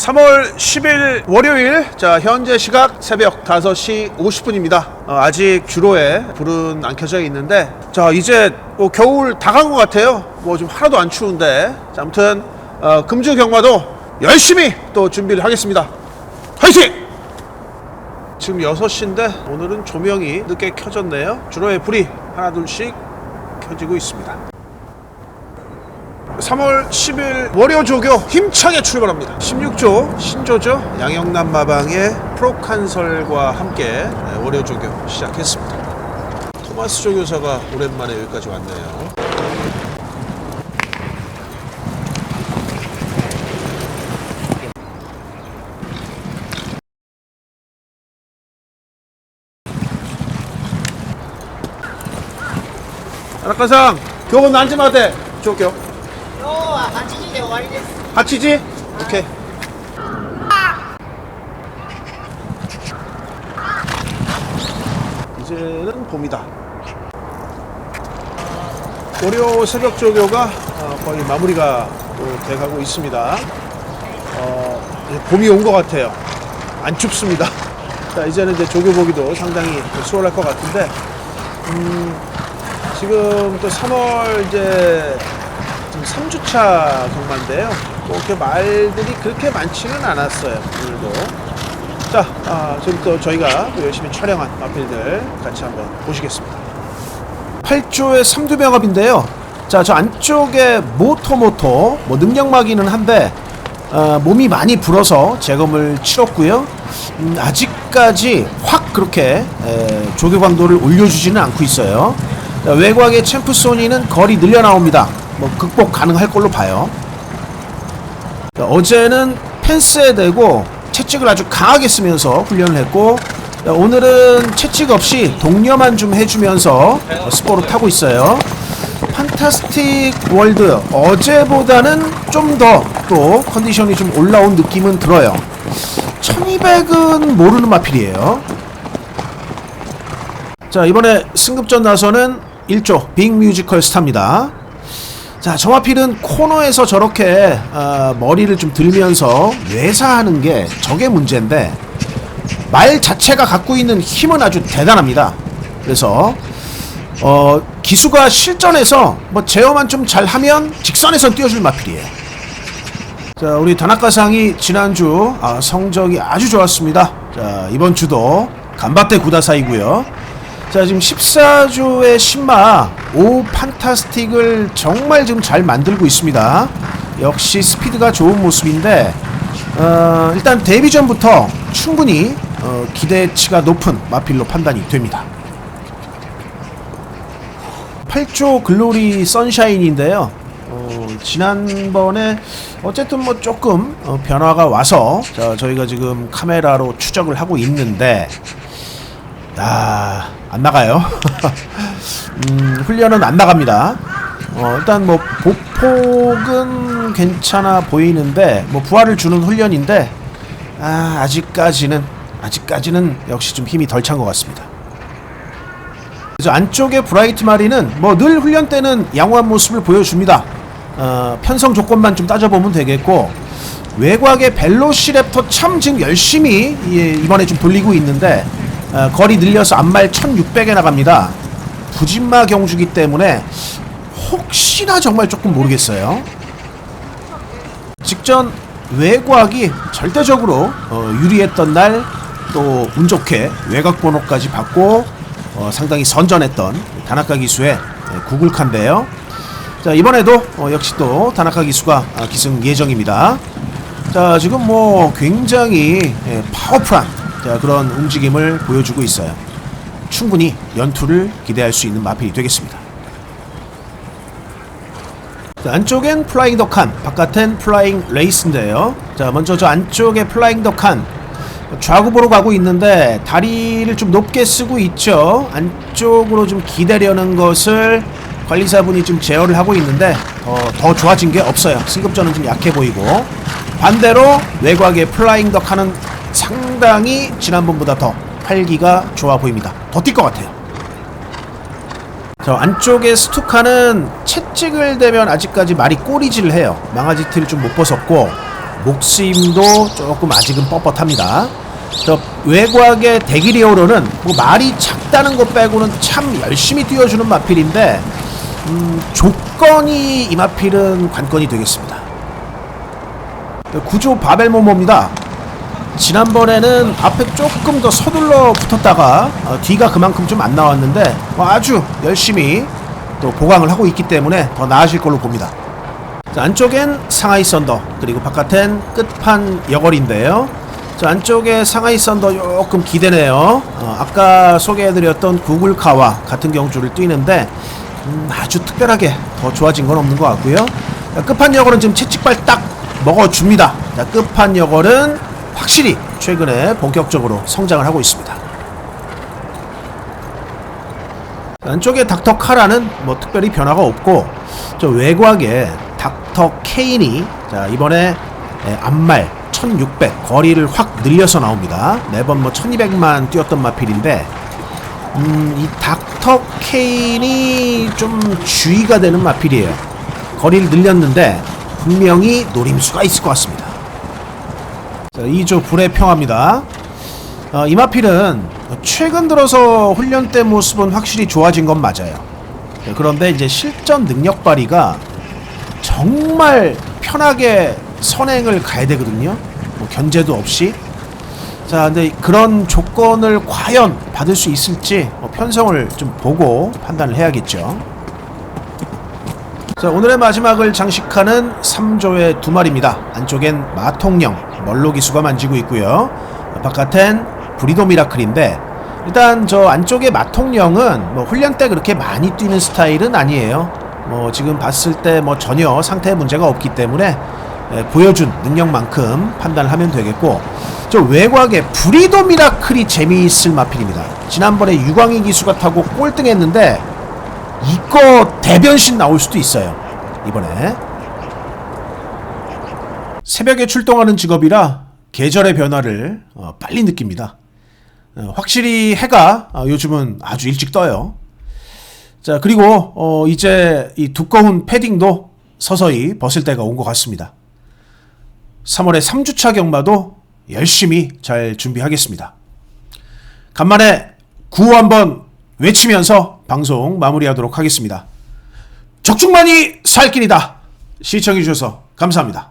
3월 10일 월요일 자 현재 시각 새벽 5시 50분입니다. 아직 주로에 불은 안 켜져 있는데 자 이제 뭐 겨울 다 간 것 같아요. 뭐 좀 하나도 안 추운데. 자 아무튼 어, 금주 경마도 열심히 또 준비를 하겠습니다. 화이팅! 지금 6시인데 오늘은 조명이 늦게 켜졌네요. 주로에 불이 하나 둘씩 켜지고 있습니다 3월 10일 월요 조교 힘차게 출발합니다. 16조 신조죠 양영남 마방의 프로칸설과 함께 네, 월요 조교 시작했습니다. 토마스 조교사가 오랜만에 여기까지 왔네요. 교원 앉으면 돼. 조교. 今日は8時で終わりです。 하치지? 오케이. 이제는 봄이다. 월요 새벽 조교가 어, 거의 마무리가 또 돼가고 있습니다. 어, 이제 봄이 온 것 같아요. 안 춥습니다. 자, 이제는 이제 조교 보기도 상당히 수월할 것 같은데, 음, 지금 또 3월 이제 지금 3주차 경마인데요. 뭐 이렇게 말들이 그렇게 많지는 않았어요. 오늘도. 자, 아, 지금 또 저희가 또 열심히 촬영한 마필들 같이 한번 보시겠습니다. 8조의 3두 병업인데요. 자, 저 안쪽에 모토모토, 뭐 능력마기는 한데, 어, 몸이 많이 불어서 재검을 치렀고요. 음, 아직까지 확 그렇게 에, 조교 강도를 올려주지는 않고 있어요. 자, 외곽의 챔프 소니는 거리 늘려 나옵니다. 뭐 극복 가능할 걸로 봐요. 자, 어제는 펜스에 대고 채찍을 아주 강하게 쓰면서 훈련을 했고 자, 오늘은 채찍 없이 동료만 좀 해주면서 어, 스포를 타고 있어요. 판타스틱 월드 어제보다는 좀 더 또 컨디션이 좀 올라온 느낌은 들어요. 1200은 모르는 마필이에요. 자 이번에 승급전 나서는 1조 빅 뮤지컬 스타입니다. 자, 저마필은 코너에서 저렇게 어, 머리를 좀 들면서 뇌사하는 게 저게 문제인데 말 자체가 갖고 있는 힘은 아주 대단합니다. 그래서 어, 기수가 실전에서 뭐 제어만 좀 잘하면 직선에선 뛰어줄 마필이에요. 자, 우리 다나카상이 지난주 아, 성적이 아주 좋았습니다. 자, 이번 주도 간바테 구다사이고요. 자 지금 14조의 신마 오 판타스틱을 정말 지금 잘 만들고 있습니다. 역시 스피드가 좋은 모습인데 어, 일단 데뷔 전부터 충분히 어, 기대치가 높은 마필로 판단이 됩니다. 8조 글로리 선샤인인데요. 어, 지난번에 어쨌든 뭐 조금 어, 변화가 와서 자, 저희가 지금 카메라로 추적을 하고 있는데 아, 안 나가요. 음, 훈련은 안 나갑니다. 어, 일단 뭐 보폭은 괜찮아 보이는데 뭐 부하를 주는 훈련인데 아, 아직까지는 아직까지는 역시 좀 힘이 덜 찬 것 같습니다. 그래서 안쪽에 브라이트 마리는 뭐 늘 훈련 때는 양호한 모습을 보여줍니다. 어, 편성 조건만 좀 따져보면 되겠고 외곽의 벨로시랩터 참 지금 열심히 예, 이번에 좀 돌리고 있는데 어, 거리 늘려서 앞말 1600에 나갑니다. 부진마 경주기 때문에 혹시나 정말 조금 모르겠어요. 직전 외곽이 절대적으로 어, 유리했던 날 또 운 좋게 외곽 번호까지 받고 어, 상당히 선전했던 다나카 기수의 예, 구글카인데요. 자 이번에도 어, 역시 또 다나카 기수가 아, 기승 예정입니다. 자 지금 뭐 굉장히 예, 파워풀한 자, 그런 움직임을 보여주고 있어요. 충분히 연투를 기대할 수 있는 마필이 되겠습니다. 자, 안쪽엔 플라잉 더칸, 바깥엔 플라잉 레이스인데요. 자, 먼저 저 안쪽에 플라잉 더칸 좌구보로 가고 있는데 다리를 좀 높게 쓰고 있죠. 안쪽으로 좀 기대려는 것을 관리사분이 좀 제어를 하고 있는데 더, 더 좋아진 게 없어요. 승급전은 좀 약해 보이고 반대로 외곽의 플라잉 더칸은 상당히 지난번보다 더 활기가 좋아 보입니다. 더 뛸 것 같아요. 저 안쪽에 스투카는 채찍을 대면 아직까지 말이 꼬리질을 해요. 망아지 티를 좀못 벗었고 목수임도 조금 아직은 뻣뻣합니다. 저 외곽의 대기리오로는 뭐 말이 작다는 것 빼고는 참 열심히 뛰어주는 마필인데 음, 조건이 이 마필은 관건이 되겠습니다. 구조 바벨모모입니다. 지난번에는 앞에 조금 더 서둘러 붙었다가 어, 뒤가 그만큼 좀 안 나왔는데 뭐 아주 열심히 또 보강을 하고 있기 때문에 더 나아질 걸로 봅니다. 자, 안쪽엔 상하이 썬더 그리고 바깥엔 끝판 여걸인데요. 자, 안쪽에 상하이 썬더 조금 기대네요. 어, 아까 소개해드렸던 구글카와 같은 경주를 뛰는데 음, 아주 특별하게 더 좋아진 건 없는 것 같고요. 자, 끝판 여걸은 지금 채찍발 딱 먹어줍니다. 자, 끝판 여걸은 확실히 최근에 본격적으로 성장을 하고 있습니다. 안쪽에 닥터 카라는 뭐 특별히 변화가 없고 저 외곽에 닥터 케인이 자 이번에 에, 앞말 1600 거리를 확 늘려서 나옵니다. 매번 뭐 1200만 뛰었던 마필인데 음, 이 닥터 케인이 좀 주의가 되는 마필이에요. 거리를 늘렸는데 분명히 노림수가 있을 것 같습니다. 자, 2조 불의 평화입니다. 어, 이마필은 최근 들어서 훈련 때 모습은 확실히 좋아진 건 맞아요. 네, 그런데 이제 실전 능력 발휘가 정말 편하게 선행을 가야 되거든요. 뭐 견제도 없이. 자, 근데 그런 조건을 과연 받을 수 있을지 뭐 편성을 좀 보고 판단을 해야겠죠. 자, 오늘의 마지막을 장식하는 3조의 두 마리입니다. 안쪽엔 마통령, 멀로기수가 만지고 있고요. 바깥엔 브리도 미라클인데 일단 저 안쪽에 마통령은 뭐 훈련 때 그렇게 많이 뛰는 스타일은 아니에요. 뭐 지금 봤을 때 뭐 전혀 상태에 문제가 없기 때문에 에, 보여준 능력만큼 판단을 하면 되겠고 저 외곽에 브리도 미라클이 재미있을 마필입니다. 지난번에 유광희 기수가 타고 꼴등했는데 이거 대변신 나올 수도 있어요. 이번에 새벽에 출동하는 직업이라 계절의 변화를 어, 빨리 느낍니다. 어, 확실히 해가 어, 요즘은 아주 일찍 떠요. 자 그리고 어, 이제 이 두꺼운 패딩도 서서히 벗을 때가 온 것 같습니다. 3월의 3주차 경마도 열심히 잘 준비하겠습니다. 간만에 구호 한번 외치면서 방송 마무리하도록 하겠습니다. 적중만이 살 길이다. 시청해주셔서 감사합니다.